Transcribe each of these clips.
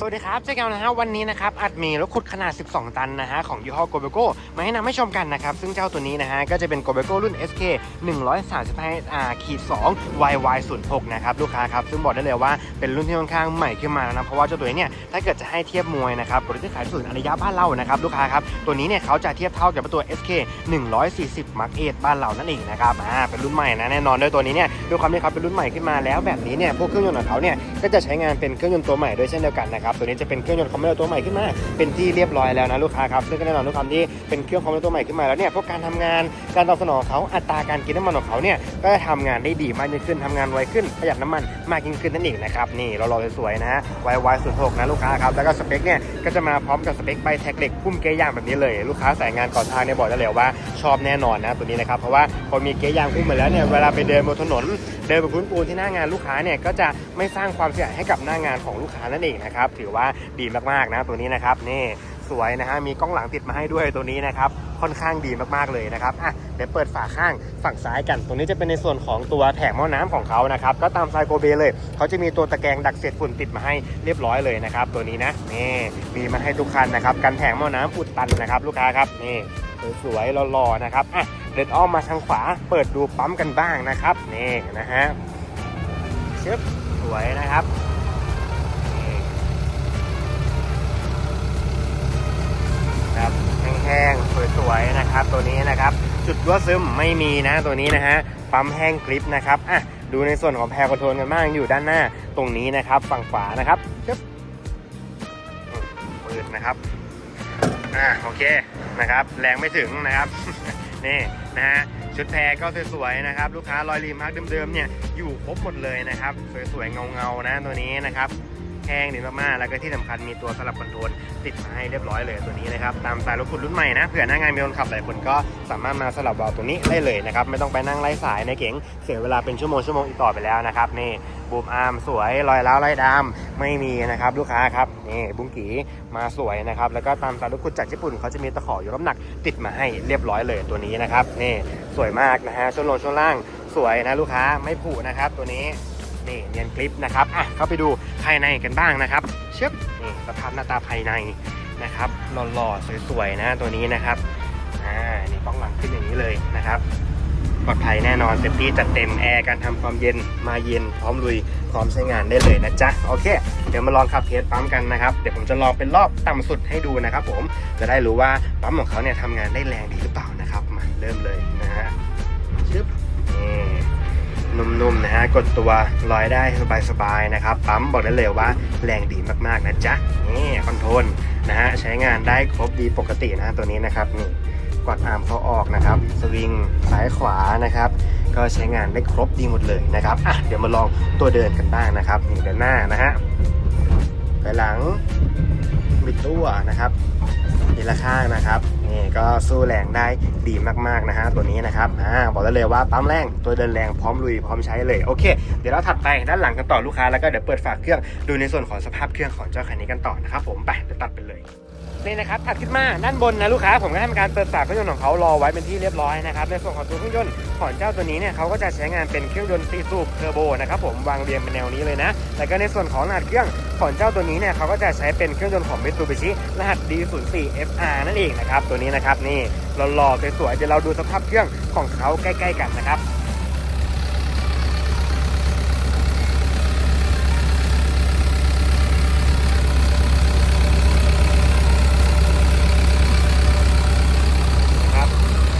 สวัสดีครับเจ๊แก้วนะฮะวันนี้นะครับอัดมีรถขุดขนาด 12 ตันนะฮะของยี่ห้อโกเบโก้มาให้นำให้ชมกันนะครับ ซึ่งเจ้าตัวนี้นะฮะก็จะเป็นโกเบโก้รุ่น SK 135 R ขีด2 YY 0 6นะครับลูกค้าครับ ซึ่งบอกได้เลยว่าเป็นรุ่นที่ค่อนข้างใหม่ขึ้นมาแล้วนะ เพราะว่าเจ้าตัวนี้เนี่ยถ้าเกิดจะให้เทียบมวยนะครับบริษัทขายส่วนอริยะบ้านเรานะครับลูกค้าครับตัวนี้เนี่ยเขาจะเทียบเท่ากับตัว SK 140 Mark 8บ้านเรานั่นเองนะครับอ่าเป็นรุ่นใหม่นะแน่นอนด้วยตัวนี้เนี่ยด้วยความที่เขาเป็นรุ่นใหม่ขึ้นมาแล้วแบบนี้เนี่ยพวกเครื่องยนต์ของเขาเนี่ยก็จะใช้งานเป็นเครื่องยนต์ตัวใหม่ด้วยเช่นเดียวกันนะครับตัวนี้จะเป็นเครื่องยนต์คอมพิวเตอร์ตัวใหม่ขึ้นมา เป็นที่เรียบร้อยแล้วนะลูกค้าครับซึ่งก็แน่นอนด้วยความที่เป็นเครื่องคอมพิวเตอร์ตัวใหม่ขึ้นมาแล้วเนี่ยพวกการทำงานการตอบสนองเขาอัตราการกินน้ำมันของเขาเนี่ยก็จะทำงานได้ดีมากยิ่งขึ้นทำงานไวขึ้นประหยัดน้ำมันมากยิ่งขึ้นนั่นเองนะครับนี่เรารอสวยๆนะฮะ YY 0 6นะลูกค้าครับแล้วก็สเปคเนี่ยก็จะมาพร้อมกับสเปคใบแท็กเหล็กพุ่มเกยร์ยางแบบนี้เลย ลูกค้าสายงานก่อนทางเนี่ยบอกได้เลยว่าชอบแน่นอนนะตัวนี้นะครับเพราะว่าพอมีเกยร์ยางพุ่มมาแล้วเนี่ยเวลาไปเดินบนถนน เดินบนพื้นปูนที่หน้างานลูกค้าเนี่ยก็จะไม่สร้างความเสียหายให้กับหน้างานของลูกค้านั่นเองนะครับถือว่าดีมากๆนะตัวนี้นะครับนี่สวยนะฮะมีกล้องหลังติดมาให้ด้วยตัวนี้นะครับค่อนข้างดีมากๆเลยนะครับอะเดี๋ยวเปิดฝาข้างฝั่งซ้ายกัน ตรงนี้จะเป็นในส่วนของตัวแถงหม้อน้ำของเขานะครับก็ตามไซโกเบเลย เขาจะมีตัวตะแกรงดักเศษฝุ่นติดมาให้เรียบร้อยเลยนะครับตัวนี้นะนี่มีมาให้ทุกคันนะครับกันแถงหม้อน้ำอุดตันนะครับลูกค้าครับนี่สวยๆหล่อๆนะครับอะเดินอ้อมมาทางขวา เปิดดูปั๊มกันบ้างนะครับนี่นะฮะชึบสวยนะครับ ตัวนี้นะครับ จุดรั่วซึมไม่มีนะตัวนี้นะฮะปั๊มแห้งกริปนะครับอะดูในส่วนของแพรคอนโทรลกันบ้างอยู่ด้านหน้าตรงนี้นะครับฝั่งขวานะครับชึบเปิดนะครับอ่าโอเคนะครับ แรงไม่ถึงนะครับนี่นะฮะชุดแพรก็สวยๆนะครับ ลูกค้ารอยรีมาร์กเดิมๆเนี่ยอยู่ครบหมดเลยนะครับ สวยๆเงาๆนะตัวนี้นะครับ แห้งดีมากๆแล้วก็ที่สำคัญมีตัวสลับคอนโทรลติดมาให้เรียบร้อยเลยตัวนี้นะครับตามสายรถคุณรุ่นใหม่นะเผื่อหน้างานมีคนขับหลายคนก็สามารถมาสลับวาล์วตัวนี้ได้เลยนะครับไม่ต้องไปนั่งไล่สายในเก๋งเสียเวลาเป็นชั่วโมงชั่วโมงอีกต่อไปแล้วนะครับนี่บูมอาร์มสวยรอยร้าวรอยดำไม่มีนะครับลูกค้าครับนี่บุ้งกีมาสวยนะครับแล้วก็ตามสายรถคุณจากญี่ปุ่นเขาจะมีตะขอยกน้ำหนักติดมาให้เรียบร้อยเลยตัวนี้นะครับนี่สวยมากนะฮะช่วงลงช่วงล่างสวยนะลูกค้าไม่ผุนะครับตัวนี้ นี่เนียนคลิปนะครับอะเข้าไปดูภายในกันบ้างนะครับ เชิบนี่สภาพหน้าตาภายในนะครับหล่อๆสวยๆนะตัวนี้นะครับอ่านี่กล้องหลังขึ้นอย่างนี้เลยนะครับปลอดภัยแน่นอนเต็มที่จัดเต็มแอร์การทำความเย็นมาเย็นพร้อมลุยพร้อมใช้งานได้เลยนะจ๊ะโอเค เดี๋ยวมาลองขับเทสปั๊มกันนะครับ เดี๋ยวผมจะลองเป็นรอบต่ำสุดให้ดูนะครับ ผมจะได้รู้ว่าปั๊มของเขาเนี่ยทำงานได้แรงดีหรือเปล่านะครับมาเริ่มเลย นุ่มๆนะฮะ กดตัวลอยได้สบายๆนะครับ ปั๊มบอกได้เลยว่าแรงดีมากๆนะจ๊ะ นี่คอนโทรลนะฮะ ใช้งานได้ครบดีปกตินะตัวนี้นะครับนี่กดอาร์มเขาออกนะครับ สวิงซ้ายขวานะครับ ก็ใช้งานได้ครบดีหมดเลยนะครับอะเดี๋ยวมาลองตัวเดินกันบ้างนะครับนี่เดินหน้านะฮะไปหลัง บิดตัวนะครับทีละข้างนะครับนี่ก็สู้แรงได้ดีมากๆนะฮะตัวนี้นะครับอ่าบอกได้เลยว่าปั๊มแรงตัวเดินแรงพร้อมลุยพร้อมใช้เลยโอเค เดี๋ยวเราถัดไปด้านหลังกันต่อลูกค้าแล้วก็เดี๋ยวเปิดฝากเครื่องดูในส่วนของสภาพเครื่องของเจ้าคันนี้กันต่อนะครับผมไปเดี๋ยวตัดไปเลย นี่นะครับถัดขึ้นมาด้านบนนะลูกค้าผมก็ทำการเปิดฝาเครื่องยนต์ของเขารอไว้เป็นที่เรียบร้อยนะครับในส่วนของตัวเครื่องยนต์ของเจ้าตัวนี้เนี่ยเขาก็จะใช้งานเป็นเครื่องยนต์ตีสูบเทอร์โบนะครับผมวางเรียงเป็นแนวนี้เลยนะแล้วก็ในส่วนของรหัสเครื่องของเจ้าตัวนี้เนี่ยเขาก็จะใช้เป็นเครื่องยนต์ของ Mitsubishi รหัส D04 FR นั่นเองนะครับตัวนี้นะครับนี่หล่อๆสวยๆเดี๋ยวเราดูสภาพเครื่องของเขาใกล้ ๆ กันนะครับ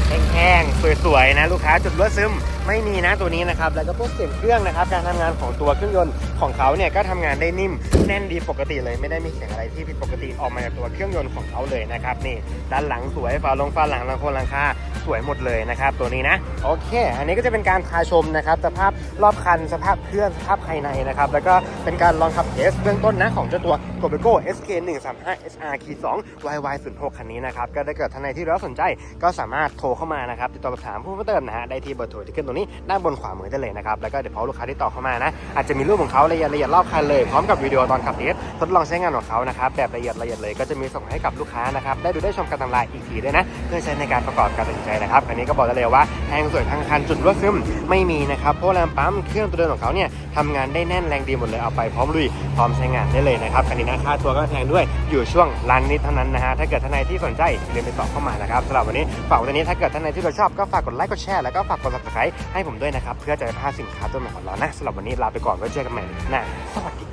แห้งๆ สวยๆนะลูกค้าจุดรั่วซึม ไม่มีนะตัวนี้นะครับ แล้วก็พวกเสียงเครื่องนะครับ การทำงานของตัวเครื่องยนต์ของเขาเนี่ยก็ทำงานได้นิ่มแน่นดีปกติเลยไม่ได้มีเสียงอะไรที่ผิดปกติออกมาจากตัวเครื่องยนต์ของเขาเลยนะครับนี่ด้านหลังสวยฝาลงฝาหลังหลังโคนหลังคาสวยหมดเลยนะครับตัวนี้นะโอเค อันนี้ก็จะเป็นการพาชมนะครับสภาพรอบคันสภาพเครื่องสภาพภายในนะครับแล้วก็เป็นการลองขับเทสเบื้องต้นนะของเจ้าตัว g o b e g o SK 135 SR 2 YY 0 6คันนี้นะครับก็ถ้าเกิดท่านใดที่รักสนใจก็สามารถโทรเข้ามานะครับติดต่อสอบถามผู้เพิ่มเติมนะฮะได้ที่เบอร์โทรที่ขึ้นตรงนี้นี้ด้านบนขวามือได้เลยนะครับแล้วก็เดี๋ยวพอลูกค้าที่ต่อเข้ามานะอาจจะมีรูปของเขาละเอียดละเอียดรอบคันเลยพร้อมกับวิดีโอตอนขับเทสทดลองใช้งานของเขานะครับแบบละเอียดละเอียดเลยก็จะมีส่งให้กับลูกค้านะครับได้ดูได้ชมกันตำราอีกทีด้วยนะ เพื่อใช้ในการประกอบการตัดสินใจนะครับอันนี้ก็บอกได้เลยว่าแทงสวยทั้งคันจุดรั่วซึมไม่มีนะครับเพราะแรมปั๊มเครื่องตัวเดินของเขาเนี่ยทำงานได้แน่นแรงดีหมดเลยเอาไปพร้อมลุยพร้อมใช้งานได้เลยนะครับคันนี้นะค่าตัวก็แพงด้วยอยู่ช่วงล้านนิดเท่านั้นนะฮะถ้าเกิดท่านใดที่สนใจเรียนไปต่อเข้ามานะครับสำหรับวันนี้ฝากไว้ตัวนี้ถ้าเกิดท่านใดที่เราชอบก็ฝากกดไลค์กดแชร์แล้วก็ฝากกด subscribe ให้ผมด้วยนะครับ เพื่อจะไม่พลาดสินค้าตัวใหม่ของเรานะสำหรับวันนี้ลาไปก่อนไว้เจอกันใหม่นะสวัสดี